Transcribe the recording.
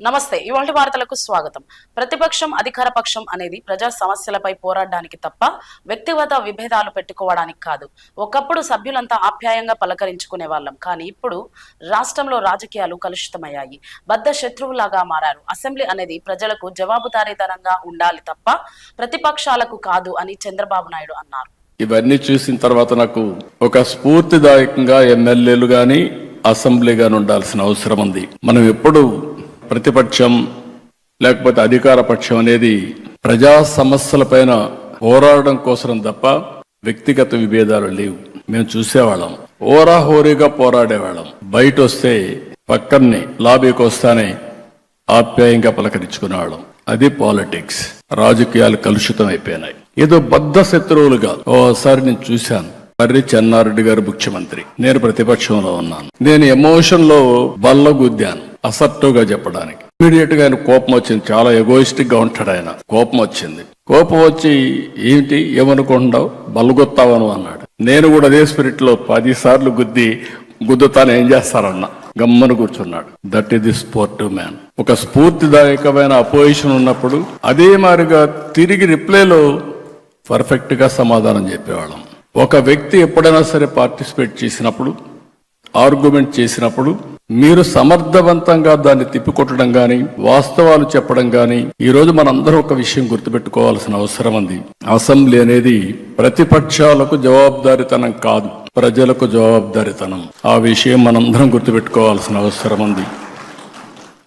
నమస్తే ఇవాళ వార్తలకు స్వాగతం. ప్రతిపక్షం అధికార పక్షం అనేది ప్రజా సమస్యలపై పోరాడడానికి తప్ప వ్యక్తిగత విభేదాలు పెట్టుకోవడానికి కాదు. ఒకప్పుడు సభ్యులంతా ఆప్యాయంగా పలకరించుకునే వాళ్ళం. కానీ ఇప్పుడు రాష్ట్రంలో రాజకీయాలు కలుషితమయ్యాయి. బద్ద శత్రువులాగా మారారు. అసెంబ్లీ అనేది ప్రజలకు జవాబుదారీతనంగా ఉండాలి తప్ప ప్రతిపక్షాలకు కాదు అని చంద్రబాబు నాయుడు అన్నారు. ఇవన్నీ చూసిన తర్వాత నాకు ఒక స్ఫూర్తిదాయకంగా ఎమ్మెల్యేలు గాని అసెంబ్లీ గాని ఉండాల్సిన అవసరం ఉంది. మనం ఎప్పుడు ప్రతిపక్షం లేకపోతే అధికార పక్షం అనేది ప్రజా సమస్యలపైన పోరాడడం కోసం తప్ప వ్యక్తిగత విభేదాలు లేవు. మేము చూసేవాళ్ళం. ఓరాహోరీగా పోరాడేవాళ్ళం. బయట వస్తే పక్కనే లాబీకి వస్తానే ఆప్యాయంగా పలకరించుకునేవాళ్ళం. అది పాలిటిక్స్. రాజకీయాలు కలుషితం అయిపోయినాయి. ఏదో బద్ధ శత్రువులుగా ఓసారి నేను చూశాను. మర్రి చెన్నారెడ్డి గారు ముఖ్యమంత్రి. నేను ప్రతిపక్షంలో ఉన్నాను. నేను ఎమోషన్లో బల్ల గుద్దాను. అసర్టివ్గా చెప్పడానికి. ఇమీడియట్గా ఆయన కోపం వచ్చింది. చాలా ఎగోయిస్టిక్గా ఉంటాడు ఆయన. కోపం వచ్చింది. కోపం వచ్చి ఏంటి? ఏమనుకుంటున్నావు? బలగొత్తావను అన్నాడు. నేను కూడా అదే స్పిరిట్లో పది సార్లు గుద్ది గుద్దుతాను ఏం చేస్తారన్నా గమ్మను కూర్చున్నాడు. That is the sportive man ఒక స్ఫూర్తిదాయకమైన అపోజిషన్ ఉన్నప్పుడు అదే మారిగా తిరిగి రిప్లైలో పర్ఫెక్ట్గా సమాధానం చెప్పేవాళ్ళం. ఒక వ్యక్తి ఎప్పుడైనా సరే పార్టిసిపేట్ చేసినప్పుడు ఆర్గ్యుమెంట్ చేసినప్పుడు మీరు సమర్థవంతంగా దాన్ని తిప్పికొట్టడం కానీ వాస్తవాలు చెప్పడం కానీ ఈరోజు రోజు మనందరం ఒక విషయం గుర్తుపెట్టుకోవాల్సిన అవసరం ఉంది అసెంబ్లీ అనేది ప్రతిపక్షాలకు జవాబుదారితనం కాదు ప్రజలకు జవాబుదారితనం. ఆ విషయం మనందరం గుర్తుపెట్టుకోవాల్సిన అవసరం ఉంది